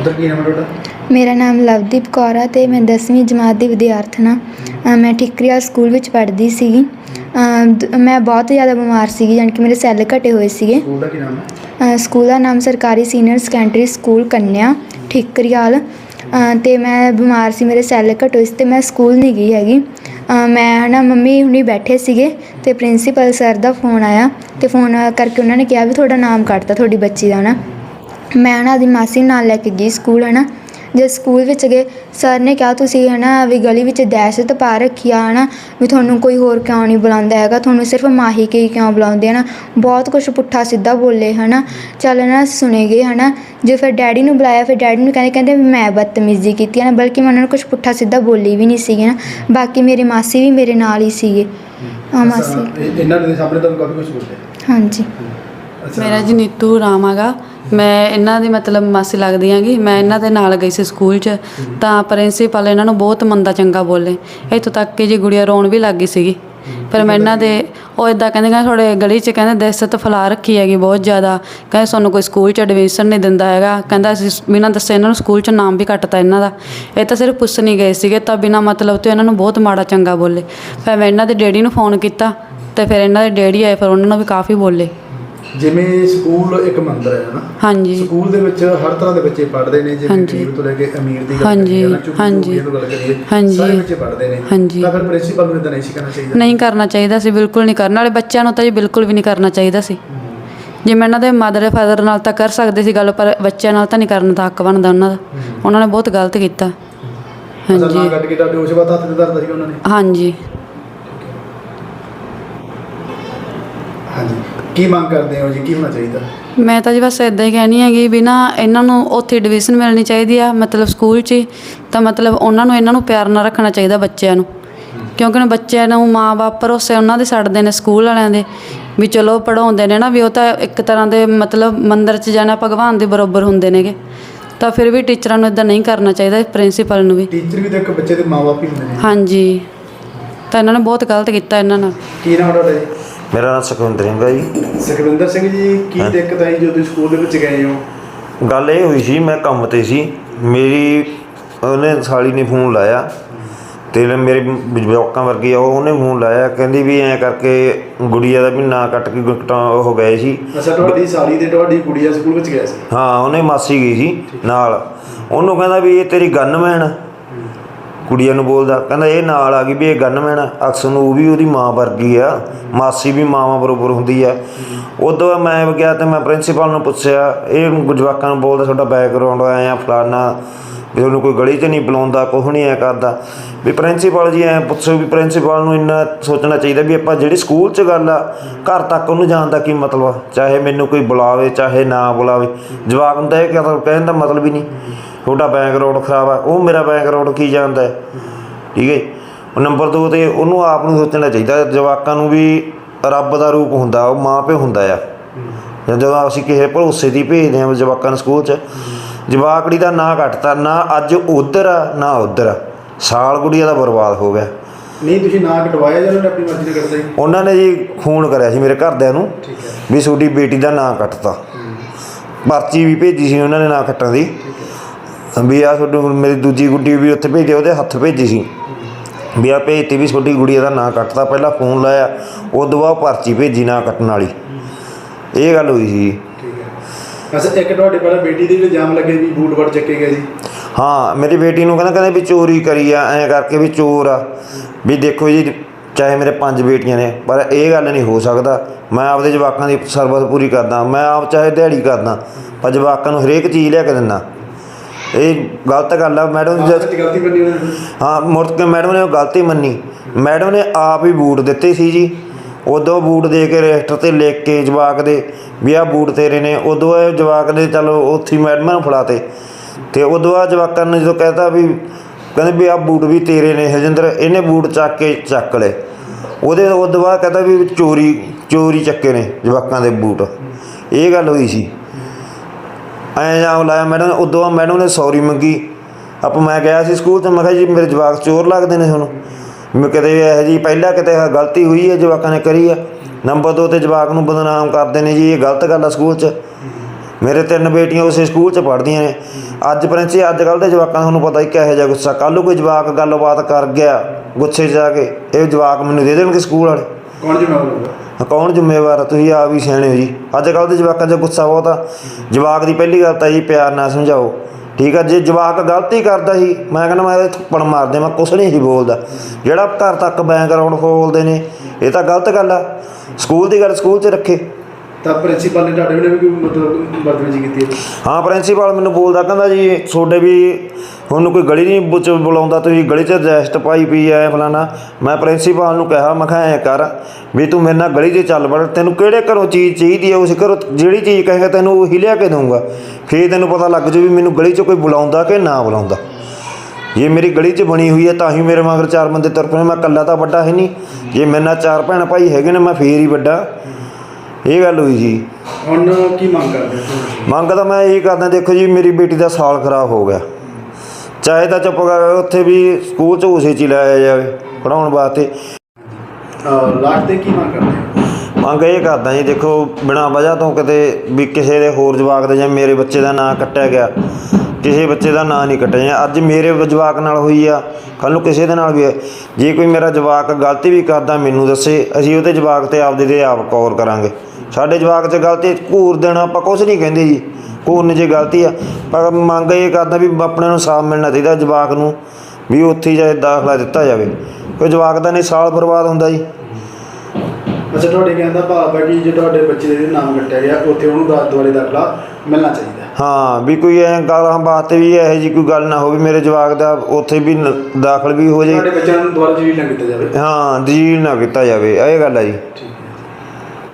ਉਧਰ ਕੀ ਨਾਮ ਹੈ ਤੁਹਾਡਾ? ਮੇਰਾ ਨਾਮ ਲਵਦੀਪ ਕੌਰ ਆ ਤੇ ਮੈਂ 10ਵੀਂ ਜਮਾਤ ਦੀ ਵਿਦਿਆਰਥਣ ਆ। ਅ, ਮੈਂ ਠਿਕਰੀਆ ਸਕੂਲ ਵਿੱਚ ਪੜ੍ਹਦੀ ਸੀਗੀ। ਅ, ਦ- ਮੈਂ ਬਹੁਤ ਜ਼ਿਆਦਾ ਬਿਮਾਰ ਸੀਗੀ ਯਾਨੀ ਕਿ ਮੇਰੇ ਸੈੱਲ ਘਟੇ ਹੋਏ ਸੀਗੇ। ਸਕੂਲ ਦਾ ਕੀ ਨਾਮ ਹੈ? ਅ, ਸਕੂਲ ਦਾ ਨਾਮ ਸਰਕਾਰੀ ਸੀਨੀਅਰ ਸੈਕੰਡਰੀ ਸਕੂਲ ਕੰਨਿਆ ਠਿਕਰੀਆਲ। ਅ, ਤੇ ਮੈਂ ਬਿਮਾਰ ਸੀ ਮੇਰੇ ਸੈੱਲ ਘਟੇ ਹੋਏ ਸੀ ਤੇ ਮੈਂ ਸਕੂਲ ਨਹੀਂ ਗਈ ਹੈਗੀ। ਅ, ਮੈਂ ਨਾ ਮੰਮੀ ਹੁਣੀ ਬੈਠੇ ਸੀਗੇ ਤੇ ਪ੍ਰਿੰਸੀਪਲ ਸਰ ਦਾ ਫੋਨ ਆਇਆ ਤੇ ਫੋਨ ਕਰਕੇ ਉਹਨਾਂ ਨੇ ਕਿਹਾ ਵੀ ਤੁਹਾਡਾ ਨਾਮ ਕੱਟਤਾ ਤੁਹਾਡੀ ਬੱਚੀ ਦਾ ਨਾ ਮੈਂ ਨਾ ਆਪਦੀ ਮਾਸੀ ਨੂੰ ਨਾਲ ਲੈ ਕੇ ਗਈ ਸਕੂਲ ਹੈ ਨਾ ਜੇ ਸਕੂਲ ਵਿੱਚ ਗਏ ਸਰ ਨੇ ਕਿਹਾ ਤੁਸੀਂ ਹੈ ਨਾ ਵੀ ਗਲੀ ਵਿੱਚ ਦਹਿਸ਼ਤ ਪਾ ਰੱਖੀ ਆ ਹੈ ਨਾ ਵੀ ਤੁਹਾਨੂੰ ਕੋਈ ਹੋਰ ਕਿਉਂ ਨਹੀਂ ਬੁਲਾਉਂਦਾ ਹੈਗਾ? ਤੁਹਾਨੂੰ ਸਿਰਫ ਮਾਹੀ ਕੇ ਹੀ ਕਿਉਂ ਬੁਲਾਉਂਦੇ ਆ ਨਾ ਬਹੁਤ ਕੁਝ ਪੁੱਠਾ ਸਿੱਧਾ ਬੋਲੇ ਹੈ ਨਾ ਚੱਲ ਨਾ ਸੁਣੇ ਗਏ ਹੈ ਨਾ ਜੇ ਫਿਰ ਡੈਡੀ ਨੂੰ ਬੁਲਾਇਆ ਫਿਰ ਡੈਡੀ ਨੂੰ ਕਹਿੰਦੇ ਕਹਿੰਦੇ ਵੀ ਮੈਂ ਬਦਤਮੀਜ਼ੀ ਕੀਤੀ ਹੈ ਨਾ ਬਲਕਿ ਮੈਂ ਉਹਨਾਂ ਨੂੰ ਕੁਝ ਪੁੱਠਾ ਸਿੱਧਾ ਬੋਲੀ ਵੀ ਨਹੀਂ ਸੀਗੀ ਨਾ ਬਾਕੀ ਮੇਰੀ ਮਾਸੀ ਵੀ ਮੇਰੇ ਨਾਲ ਹੀ ਸੀਗੇ। ਆ ਮਾਸੀ। ਇਹ- ਇਹਨਾਂ ਦੇ ਸਾਹਮਣੇ ਤੁਹਾਨੂੰ ਕਾਫੀ ਕੁਝ ਬੋਲਦੇ ਹਾਂਜੀ। ਮੇਰਾ ਜੀ ਨੀਤੂ ਰਾਮ ਹੈਗਾ ਮੈਂ ਇਹਨਾਂ ਦੀ ਮਤਲਬ ਮਾਸੀ ਲੱਗਦੀ ਆਂਗੀ, ਮੈਂ ਇਹਨਾਂ ਦੇ ਨਾਲ ਗਈ ਸੀ ਸਕੂਲ 'ਚ। ਤਾਂ ਪ੍ਰਿੰਸੀਪਲ ਇਹਨਾਂ ਨੂੰ ਬਹੁਤ ਮੰਦਾ ਚੰਗਾ ਬੋਲੇ। ਇੱਥੋਂ ਤੱਕ ਕਿ ਜੀ ਗੁੜੀਆ ਰੋਣ ਵੀ ਲੱਗ ਗਈ ਸੀਗੀ। ਪਰ ਮੈਂ ਇਹਨਾਂ ਦੇ, ਉਹ ਇਦਾਂ ਕਹਿੰਦੇ ਕਹਿੰਦੇ ਤੁਹਾਡੇ ਗਲੀ 'ਚ ਕਹਿੰਦੇ ਦਹਿਸ਼ਤ ਫੈਲਾ ਰੱਖੀ ਹੈਗੀ ਬਹੁਤ ਜ਼ਿਆਦਾ। ਕਹਿੰਦੇ ਸਾਨੂੰ ਕੋਈ ਸਕੂਲ 'ਚ ਐਡਮਿਸ਼ਨ ਨਹੀਂ ਦਿੰਦਾ ਹੈਗਾ। ਕਹਿੰਦਾ ਅਸੀਂ ਬਿਨਾਂ ਦੱਸੇ ਇਹਨਾਂ ਨੂੰ ਸਕੂਲ 'ਚ ਨਾਮ ਵੀ ਕੱਟਤਾ ਇਹਨਾਂ ਦਾ। ਇਹ ਤਾਂ ਸਿਰਫ ਪੁੱਛ ਨਹੀਂ ਗਏ ਸੀਗੇ, ਤਾਂ ਬਿਨਾਂ ਮਤਲਬ ਤੋਂ ਇਹਨਾਂ ਨੂੰ ਬਹੁਤ ਮਾੜਾ ਚੰਗਾ ਬੋਲੇ। ਫਿਰ ਮੈਂ ਇਹਨਾਂ ਦੇ ਡੈਡੀ ਨੂੰ ਫੋਨ ਕੀਤਾ ਤੇ ਫਿਰ ਇਹਨਾਂ ਦੇ ਡੈਡੀ ਆਏ, ਫਿਰ ਉਹਨਾਂ ਨੂੰ ਵੀ ਕਾਫੀ ਬੋਲੇ। ਜਿਵੇਂ ਸਕੂਲ ਇੱਕ ਮੰਦਰ ਹੈ ਨਾ ਹਾਂਜੀ। ਸਕੂਲ ਦੇ ਵਿੱਚ ਹਰ ਤਰ੍ਹਾਂ ਦੇ ਬੱਚੇ ਪੜ੍ਹਦੇ ਨੇ ਜਿਵੇਂ ਹਾਂਜੀ। ਗਰੀਬ ਤੋਂ ਲੈ ਕੇ ਅਮੀਰ ਦੀ ਗੱਲ ਹਾਂਜੀ, ਕਰੀਏ ਨਾ ਚੁੱਕੀ ਹਾਂਜੀ। ਚੁੱਕੀ ਤੋਂ ਗੱਲ ਕਰੀਏ ਹਾਂਜੀ। ਸਾਰੇ ਬੱਚੇ ਪੜ੍ਹਦੇ ਨੇ। ਹਾਂਜੀ। ਤਾਂ ਫਿਰ ਪ੍ਰਿੰਸੀਪਲ ਨੂੰ ਇਦਾਂ ਨਹੀਂ ਸੀ ਕਰਨਾ ਚਾਹੀਦਾ? ਨਹੀਂ ਕਰਨਾ ਚਾਹੀਦਾ ਸੀ ਬਿਲਕੁਲ ਨਹੀਂ ਕਰਨਾ। ਵਾਲੇ ਬੱਚਿਆਂ ਨੂੰ ਤਾਂ ਜੀ ਬਿਲਕੁਲ ਵੀ ਨਹੀਂ ਕਰਨਾ ਚਾਹੀਦਾ ਸੀ। ਜਿਵੇਂ ਇਹਨਾਂ ਦੇ ਮਦਰ ਫਾਦਰ ਨਾਲ ਤਾਂ ਕਰ ਸਕਦੇ ਸੀ ਗੱਲ ਪਰ ਬੱਚਿਆਂ ਨਾਲ ਤਾਂ ਨਹੀਂ ਕਰਨ ਦਾ ਹੱਕ ਬਣਦਾ ਉਹਨਾਂ ਦਾ। ਉਹਨਾਂ ਨੇ ਬਹੁਤ ਗਲਤ ਕੀਤਾ। ਅਸਲ ਨਾ ਹਾਂਜੀ ਕੱਢ ਕੇ ਤੁਹਾਡੇ ਉਸ ਬਾਤ ਹੱਥ ਤੇ ਧਰਦਾ ਸੀ ਉਹਨਾਂ ਨੇ। ਹਾਂਜੀ। ਹਾਂਜੀ। ਕੀ ਮੰਗ ਕਰਦੇ ਹੋ ਜੀ? ਕੀ ਹੋਣਾ ਚਾਹੀਦਾ? ਮੈਂ ਤਾਂ ਜੀ ਬਸ ਇਦਾਂ ਹੀ ਕਹਿਣੀ ਹੈਗੀ ਵੀ ਨਾ ਇਹਨਾਂ ਨੂੰ ਉੱਥੇ ਐਡਮਿਸ਼ਨ ਮਿਲਣੀ ਚਾਹੀਦੀ ਆ ਮਤਲਬ ਸਕੂਲ 'ਚ ਹੀ। ਤਾਂ ਮਤਲਬ ਉਹਨਾਂ ਨੂੰ ਇਹਨਾਂ ਨੂੰ ਪਿਆਰ ਨਾਲ ਰੱਖਣਾ ਚਾਹੀਦਾ ਬੱਚਿਆਂ ਨੂੰ। ਕਿਉਂਕਿ ਨਾ ਬੱਚਿਆਂ ਨੂੰ ਮਾਂ-ਬਾਪ ਭਰੋਸੇ ਉਹਨਾਂ ਦੇ ਛੱਡਦੇ ਨੇ ਸਕੂਲ ਵਾਲਿਆਂ ਦੇ। ਵੀ ਚਲੋ ਪੜਾਉਂਦੇ ਨੇ ਨਾ ਵੀ ਉਹ ਤਾਂ ਇੱਕ ਤਰ੍ਹਾਂ ਦੇ ਮਤਲਬ ਮੰਦਿਰ 'ਚ ਜਾਣਾ ਭਗਵਾਨ ਦੇ ਬਰਾਬਰ ਹੁੰਦੇ ਨੇਗੇ। ਤਾਂ ਫਿਰ ਵੀ ਟੀਚਰਾਂ ਨੂੰ ਇਦਾਂ ਨਹੀਂ ਕਰਨਾ ਚਾਹੀਦਾ ਪ੍ਰਿੰਸੀਪਲ ਨੂੰ ਵੀ। ਟੀਚਰ ਵੀ ਤਾਂ ਇੱਕ ਬੱਚੇ ਦੇ ਮਾਪੇ ਹੀ ਹੁੰਦੇ ਨੇ। ਹਾਂਜੀ। ਤਾਂ ਇਹਨਾਂ ਨੇ ਬਹੁਤ ਗਲਤ ਕੀਤਾ ਇਹਨਾਂ ਨਾਲ। ਕੀ ਨਾਮ ਤੁਹਾਡਾ ਜੀ? ਮੇਰਾ ਨਾਮ ਸੁਖਵਿੰਦਰ ਸਿੰਘ ਹੈ ਜੀ। ਸੁਖਵਿੰਦਰ ਸਿੰਘ ਜੀ ਕੀ ਦਿੱਕਤ ਆਈ ਜਦੋਂ ਸਕੂਲ ਦੇ ਵਿੱਚ ਗਏ ਹੋ? ਗੱਲ ਇਹ ਹੋਈ ਸੀ ਮੈਂ ਕੰਮ ਤੇ ਸੀ। ਮੇਰੀ ਉਹਨੇ ਸਾਲੀ ਨੇ ਫੋਨ ਲਾਇਆ ਤੇ ਮੇਰੇ ਜਵਾਕਾਂ ਵਰਗੀ ਆ ਉਹ ਉਹਨੇ ਫੋਨ ਲਾਇਆ ਕਹਿੰਦੀ ਵੀ ਐਂ ਕਰਕੇ ਗੁੜੀਆ ਦਾ ਵੀ ਨਾਂ ਕੱਟ ਕੇ ਗੁੱਟਾਂ ਉਹ ਗਏ ਸੀ। ਅੱਛਾ ਤੁਹਾਡੀ ਸਾਲੀ ਤੇ ਤੁਹਾਡੀ ਕੁੜੀਆ ਸਕੂਲ ਵਿੱਚ ਗਿਆ ਸੀ? ਹਾਂ ਉਹਨੇ ਮਾਸੀ ਗਈ ਸੀ ਨਾਲ। ਉਹਨੂੰ ਕਹਿੰਦਾ ਵੀ ਇਹ ਤੇਰੀ ਗਨਮੈਨ। ਕੁੜੀਆਂ ਨੂੰ ਬੋਲਦਾ, ਕਹਿੰਦਾ ਇਹ ਨਾਲ ਆ ਗਈ ਵੀ ਇਹ ਗਨਮੈਨ ਆ ਅਕਸਰ ਨੂੰ ਉਹ ਵੀ ਉਹਦੀ ਮਾਂ ਵਰਗੀ ਆ, ਮਾਸੀ ਵੀ ਮਾਵਾਂ ਬਰੋਬਰ ਹੁੰਦੀ ਆ। ਉਦੋਂ ਬਾਅਦ ਮੈਂ ਗਿਆ ਤੇ ਮੈਂ ਪ੍ਰਿੰਸੀਪਲ ਨੂੰ ਪੁੱਛਿਆ, ਇਹ ਜਵਾਕਾਂ ਨੂੰ ਬੋਲਦਾ ਤੁਹਾਡਾ ਬੈਕਗ੍ਰਾਉਂਡ ਆਏ ਫਲਾਨਾ, ਵੀ ਉਹਨੂੰ ਕੋਈ ਗਲੀ 'ਚ ਨਹੀਂ ਬੁਲਾਉਂਦਾ, ਕੁਛ ਨਹੀਂ ਐ ਕਰਦਾ। ਵੀ ਪ੍ਰਿੰਸੀਪਲ ਜੀ ਐ ਪੁੱਛੋ ਵੀ ਪ੍ਰਿੰਸੀਪਲ ਨੂੰ ਇੰਨਾ ਸੋਚਣਾ ਚਾਹੀਦਾ ਵੀ ਆਪਾਂ ਜਿਹੜੀ ਸਕੂਲ 'ਚ ਗੱਲ ਆ, ਘਰ ਤੱਕ ਉਹਨੂੰ ਜਾਣ ਦਾ ਕੀ ਮਤਲਬ ਆ? ਚਾਹੇ ਮੈਨੂੰ ਕੋਈ ਬੁਲਾਵੇ, ਚਾਹੇ ਨਾ ਬੁਲਾਵੇ। ਜਵਾਬ ਨੂੰ ਇਹ ਕਹਿ- ਕਹਿਣ ਦਾ ਮਤਲਬ ਹੀ ਨਹੀਂ। ਤੁਹਾਡਾ ਬੈਕਗ੍ਰਾਉਂਡ ਖਰਾਬ ਆ ਉਹ ਮੇਰਾ ਬੈਕਗ੍ਰਾਉਂਡ ਕੀ ਜਾਣਦਾ ਹੈ? ਠੀਕ ਹੈ। ਉਹ ਨੰਬਰ 2 ਤੇ ਉਹਨੂੰ ਆਪ ਨੂੰ ਸੋਚਣਾ ਚਾਹੀਦਾ ਜਵਾਕਾਂ ਨੂੰ ਵੀ ਰੱਬ ਦਾ ਰੂਪ ਹੁੰਦਾ ਉਹ ਮਾਂ ਪਿਓ ਹੁੰਦਾ ਆ। ਜਦੋਂ ਅਸੀਂ ਕਿਸੇ ਭਰੋਸੇ ਦੀ ਭੇਜਦੇ ਹਾਂ ਜਵਾਕਾਂ ਨੂੰ ਸਕੂਲ 'ਚ ਜਵਾਕੜੀ ਦਾ ਨਾਂ ਘਟਤਾ ਨਾ ਅੱਜ ਉਧਰ ਆ ਨਾ ਉਧਰ ਆ। ਸਾਲ ਗੁੜੀਆ ਦਾ ਬਰਬਾਦ ਹੋ ਗਿਆ। ਨਹੀਂ ਤੁਸੀਂ ਨਾਂ ਕਟਵਾਇਆ ਜਾਂ ਉਹਨਾਂ ਆਪਣੀ ਮਰਜ਼ੀ ਨਾਲ ਕੱਟਦਾ ਜੀ? ਉਹਨਾਂ ਨੇ ਜੀ ਫੋਨ ਕਰਿਆ ਸੀ ਮੇਰੇ ਘਰਦਿਆਂ ਨੂੰ ਠੀਕ ਹੈ। ਵੀ ਤੁਹਾਡੀ ਬੇਟੀ ਦਾ ਨਾਂ ਕੱਟਤਾ। ਪਰਚੀ ਵੀ ਭੇਜੀ ਸੀ ਉਹਨਾਂ ਨੇ ਨਾਂ ਕੱਟਣ ਦੀ। ਵੀ ਆ ਤੁਹਾਡੀ ਮੇਰੀ ਦੂਜੀ ਗੁੱਡੀ ਵੀ ਉੱਥੇ ਭੇਜੇ ਉਹਦੇ ਹੱਥ ਭੇਜੀ ਸੀ। ਵੀ ਆ ਭੇਜਤੀ ਵੀ ਤੁਹਾਡੀ ਗੁੜੀਆ ਦਾ ਨਾਂ ਕੱਟਤਾ ਪਹਿਲਾਂ ਫੋਨ ਲਾਇਆ ਉਦੋਂ ਬਾਅਦ ਪਰਚੀ ਭੇਜੀ ਨਾਂ ਕੱਟਣ ਵਾਲੀ। ਇਹ ਗੱਲ ਹੋਈ ਸੀ। ਅੱਛਾ ਇੱਕ ਤੁਹਾਡੇ ਪਹਿਲਾਂ ਬੇਟੀ ਦੇ ਵੀ ਇਲਜ਼ਾਮ ਲੱਗੇ ਵੀ ਬੂਟ ਵੜ ਚੱਕੇ ਗਏ ਜੀ ਹਾਂ ਮੇਰੀ ਬੇਟੀ ਨੂੰ ਕਹਿੰਦਾ ਕਹਿੰਦੇ ਵੀ ਚੋਰੀ ਕਰੀ ਆ ਐਂ ਕਰਕੇ ਵੀ ਚੋਰ ਆ। ਵੀ ਦੇਖੋ ਜੀ ਚਾਹੇ ਮੇਰੇ ਪੰਜ ਬੇਟੀਆਂ ਨੇ ਪਰ ਇਹ ਗੱਲ ਨਹੀਂ ਹੋ ਸਕਦਾ। ਮੈਂ ਆਪਦੇ ਜਵਾਕਾਂ ਦੀ ਸਰਬਤ ਪੂਰੀ ਕਰਦਾ ਮੈਂ ਆਪ ਚਾਹੇ ਦਿਹਾੜੀ ਕਰਦਾ ਪਰ ਜਵਾਕਾਂ ਨੂੰ ਹਰੇਕ ਚੀਜ਼ ਲਿਆ ਕੇ ਦਿੰਦਾ। ਇਹ ਗਲਤ ਗੱਲ ਆ ਮੈਡਮ ਸੱਚ ਗਲਤੀ ਬੰਨੀ ਉਹਨਾਂ। ਨੇ ਹਾਂ ਮੁੜ ਕੇ ਮੈਡਮ ਨੇ ਉਹ ਗਲਤੀ ਮੰਨੀ। ਮੈਡਮ ਨੇ ਆਪ ਹੀ ਬੂਟ ਦਿੱਤੇ ਸੀ ਜੀ। ਉਦੋਂ ਬੂਟ ਦੇ ਕੇ ਰਜਿਸਟਰ ਤੇ ਲਿਖ ਕੇ ਜਵਾਕ ਦੇ ਵੀ ਆਹ ਬੂਟ ਤੇਰੇ ਨੇ। ਉਦੋਂ ਇਹ ਜਵਾਕ ਨੇ ਚਲੋ ਉੱਥੇ ਮੈਡਮਾਂ ਨੂੰ ਫੜਾਤੇ। ਤੇ ਉਦੋਂ ਆ ਜਵਾਕਾਂ ਨੇ ਜਦੋਂ ਕਹਿਤਾ ਵੀ ਕਹਿੰਦੇ ਵੀ ਆਹ ਬੂਟ ਵੀ ਤੇਰੇ ਨੇ ਹਜਿੰਦਰ ਇਹਨੇ ਬੂਟ ਚੱਕ ਕੇ ਚੱਕ ਲਏ। ਉਹਦੇ ਉਦੋਂ ਬਾਅਦ ਕਹਿੰਦਾ ਵੀ ਚੋਰੀ ਚੋਰੀ ਚੱਕੇ ਨੇ ਜਵਾਕਾਂ ਦੇ ਬੂਟ। ਇਹ ਗੱਲ ਹੋਈ ਸੀ। ਐਂ ਜਾਂ ਲਾਇਆ ਮੈਡਮ ਉਦੋਂ ਮੈਡਮ ਨੇ ਸੌਰੀ ਮੰਗੀ। ਆਪ ਮੈਂ ਗਿਆ ਸੀ ਸਕੂਲ ਤੇ, ਮੈਂ ਕਿਹਾ ਜੀ, ਮੇਰੇ ਜਵਾਕ ਚੋਰ ਲੱਗਦੇ ਨੇ ਤੁਹਾਨੂੰ। ਮੈਂ ਕਿਤੇ ਇਹ ਜੀ, ਪਹਿਲਾਂ ਕਿਤੇ ਗਲਤੀ ਹੋਈ ਹੈ, ਜਵਾਕਾਂ ਨੇ ਕਰੀ ਆ ਨੰਬਰ 2 ਤੇ ਜਵਾਕ ਨੂੰ ਬਦਨਾਮ ਕਰਦੇ ਨੇ ਜੀ, ਇਹ ਗਲਤ ਗੱਲ ਆ ਸਕੂਲ 'ਚ। ਮੇਰੇ ਤਿੰਨ ਬੇਟੀਆਂ ਉਸੇ ਸਕੂਲ 'ਚ ਪੜ੍ਹਦੀਆਂ ਨੇ। ਅੱਜ ਪ੍ਰਿੰਸੀ ਅੱਜ ਕੱਲ੍ਹ ਦੇ ਜਵਾਕਾਂ ਤੁਹਾਨੂੰ ਪਤਾ ਹੀ ਕਿਹੋ ਜਿਹਾ ਗੁੱਸਾ। ਕੱਲ੍ਹ ਨੂੰ ਕੋਈ ਜਵਾਕ ਗੱਲਬਾਤ ਕਰ ਗਿਆ ਗੁੱਸੇ 'ਚ ਜਾ ਕੇ, ਇਹ ਜਵਾਕ ਮੈਨੂੰ ਦੇ ਦੇਣਗੇ ਸਕੂਲ ਵਾਲੇ। ਕੌਣ ਜ਼ਿੰਮੇਵਾਰ ਹੋਊਗਾ ਕੌਣ ਜ਼ਿੰਮੇਵਾਰ ਆ? ਤੁਸੀਂ ਆਪ ਹੀ ਸਿਆਣੇ ਹੋ ਜੀ। ਅੱਜ ਕੱਲ੍ਹ ਦੇ ਜਵਾਕਾਂ 'ਚ ਗੁੱਸਾ ਬਹੁਤ ਆ। ਜਵਾਕ ਦੀ ਪਹਿਲੀ ਗੱਲ ਤਾਂ ਜੀ ਪਿਆਰ ਨਾਲ ਸਮਝਾਓ। ਠੀਕ ਆ, ਜੇ ਜਵਾਕ ਗਲਤੀ ਕਰਦਾ ਸੀ, ਮੈਂ ਕਹਿੰਦਾ ਮੈਂ ਇਹਦੇ ਥੱਪੜ ਮਾਰਦੇ, ਮੈਂ ਕੁਛ ਨਹੀਂ ਸੀ ਬੋਲਦਾ। ਜਿਹੜਾ ਘਰ ਤੱਕ ਬੈਕਗ੍ਰਾਉਂਡ ਖੋਲਦੇ ਨੇ, ਇਹ ਤਾਂ ਗਲਤ ਗੱਲ ਆ। ਸਕੂਲ ਦੀ ਗੱਲ ਸਕੂਲ 'ਚ ਰੱਖੇ। ਤਾਂ ਪ੍ਰਿੰਸੀਪਲ ਨੇ ਤੁਹਾਡੇ ਵੀ ਵੀ ਕੋਈ ਮਤਲਬ ਬਦਤਮੀਜ਼ੀ ਕੀਤੀ ਹੈ? ਹਾਂ ਪ੍ਰਿੰਸੀਪਲ ਮੈਨੂੰ ਬੋਲਦਾ ਕਹਿੰਦਾ ਜੀ, ਤੁਹਾਡੇ ਵੀ ਤੁਹਾਨੂੰ ਕੋਈ ਗਲੀ ਨਹੀਂ ਵਿੱਚ ਬੁਲਾਉਂਦਾ, ਤੁਸੀਂ ਗਲੀ 'ਚ ਰਜਿਸਟ ਪਾਈ ਪਈ ਐ ਫਲਾਣਾ। ਮੈਂ ਪ੍ਰਿੰਸੀਪਲ ਨੂੰ ਕਿਹਾ, ਮੈਂ ਕਿਹਾ, ਐਂ ਕਰ ਵੀ ਤੂੰ ਮੇਰੇ ਨਾਲ ਗਲੀ 'ਚ ਚੱਲ ਵੜ, ਤੈਨੂੰ ਕਿਹੜੇ ਘਰੋਂ ਚੀਜ਼ ਚਾਹੀਦੀ ਐ, ਉਸ ਘਰੋਂ ਜਿਹੜੀ ਚੀਜ਼ ਕਹੇਗਾ ਤੈਨੂੰ ਉਹੀ ਲਿਆ ਕੇ ਦਊਂਗਾ। ਫੇਰ ਤੈਨੂੰ ਪਤਾ ਲੱਗ ਜੂ ਵੀ ਮੈਨੂੰ ਗਲੀ 'ਚ ਕੋਈ ਬੁਲਾਉਂਦਾ ਕਿ ਨਾ ਬੁਲਾਉਂਦਾ। ਜੇ ਮੇਰੀ ਗਲੀ 'ਚ ਬਣੀ ਹੋਈ ਹੈ ਤਾਂ ਹੀ ਮੇਰੇ ਮਗਰ ਚਾਰ ਬੰਦੇ ਤੁਰ ਪਏ ਮੈਂ ਇਕੱਲਾ ਤਾਂ ਵੱਡਾ ਹੈ ਨਹੀਂ। ਜੇ ਮੇਰੇ ਨਾਲ ਚਾਰ ਭੈਣ ਭਾਈ ਹੈਗੇ ਨੇ, ਮੈਂ ਫੇਰ ਹੀ ਵੱਡਾ। ਇਹ ਗੱਲ ਹੋਈ ਜੀ। ਹੁਣ ਕੀ ਮੰਗ ਕਰਦੇ ਹੋ ਤੁਸੀਂ? ਮੰਗ ਤਾਂ ਮੈਂ ਇਹ ਕਰਦਾ ਦੇਖੋ ਜੀ ਮੇਰੀ ਬੇਟੀ ਦਾ ਸਾਲ ਖਰਾਬ ਹੋ ਗਿਆ। ਚਾਹੇ ਤਾਂ ਚੁੱਪ ਕਰ ਉੱਥੇ ਵੀ ਸਕੂਲ ਚ ਉਸੇ ਚ ਹੀ ਲਾਇਆ ਜਾਵੇ ਪੜਾਉਣ ਵਾਸਤੇ। ਅਹ ਲਾਸਟ ਤੇ ਕੀ ਮੰਗ ਕਰਦੇ ਹੋ? ਮੰਗ ਇਹ ਕਰਦਾ ਜੀ ਦੇਖੋ ਬਿਨਾਂ ਵਜ੍ਹਾ ਤੋਂ ਕਿਤੇ ਵੀ ਕਿਸੇ ਦੇ ਹੋਰ ਜਵਾਕ ਦਾ ਜਾਂ ਮੇਰੇ ਬੱਚੇ ਦਾ ਨਾਂ ਕੱਟਿਆ ਗਿਆ। ਕਿਸੇ ਬੱਚੇ ਦਾ ਨਾਂ ਨਹੀਂ ਕੱਟਿਆ ਜਾਂ ਅੱਜ ਮੇਰੇ ਜਵਾਕ ਨਾਲ ਹੋਈ ਆ ਕੱਲ ਨੂੰ ਕਿਸੇ ਦੇ ਨਾਲ ਵੀ ਜੇ ਕੋਈ ਮੇਰਾ ਜਵਾਕ ਗਲਤੀ ਵੀ ਕਰਦਾ, ਮੈਨੂੰ ਦੱਸੇ, ਅਸੀਂ ਉਹਦੇ ਜਵਾਕ ਤੇ ਆਪਦੇ ਤੇ ਆਪ ਕੌਰ ਕਰਾਂਗੇ। ਸਾਡੇ ਜਵਾਕ 'ਚ ਗਲਤੀ, ਘੂਰ ਦੇਣਾ ਆਪਾਂ ਕੁਝ ਨਹੀਂ ਕਹਿੰਦੇ ਜੀ। ਘੂਰਨ ਜੇ ਗਲਤੀ ਆ। ਪਰ ਮੰਗ ਇਹ ਕਰਦਾ ਵੀ ਆਪਣੇ ਨੂੰ ਸਾਫ਼ ਮਿਲਣਾ ਚਾਹੀਦਾ ਜਵਾਕ ਨੂੰ, ਵੀ ਉੱਥੇ ਹੀ ਜਾਏ ਦਾਖਲਾ ਦਿੱਤਾ ਜਾਵੇ। ਕੋਈ ਜਵਾਕ ਦਾ ਨਹੀਂ, ਸਾਲ ਬਰਬਾਦ ਹੁੰਦਾ ਜੀ। ਅੱਛਾ ਤੁਹਾਡੇ ਕਹਿਣ ਦਾ ਭਾਵ ਹੈ ਕਿ ਜੇ ਤੁਹਾਡੇ ਬੱਚੇ ਦੇ ਨਾਮ ਕੱਟਿਆ ਗਿਆ ਉੱਥੇ ਉਹਨੂੰ ਦਾ ਦੁਆਲੇ ਦਾਖਲਾ ਮਿਲਣਾ ਚਾਹੀਦਾ ਹੈ। ਵੀ ਕੋਈ ਐ ਗਾਲਾਂ ਬਾਤ ਵੀ ਇਹੋ ਜੀ ਕੋਈ ਗੱਲ ਨਾ ਹੋਵੇ ਮੇਰੇ ਜਵਾਕ ਦਾ ਉੱਥੇ ਵੀ ਨ- ਦਾਖਲ ਵੀ ਹੋ ਤੁਹਾਡੇ ਜਾਏ ਬੱਚਿਆਂ ਨੂੰ ਦੁਆਲੇ ਜੀਵਨ ਨਾ ਕੀਤਾ ਜਾਵੇ। ਹਾਂ ਦਲੀਲ ਨਾ ਕੀਤਾ ਜਾਵੇ ਇਹ ਗੱਲ ਹੈ ਜੀ। ਠੀਕ।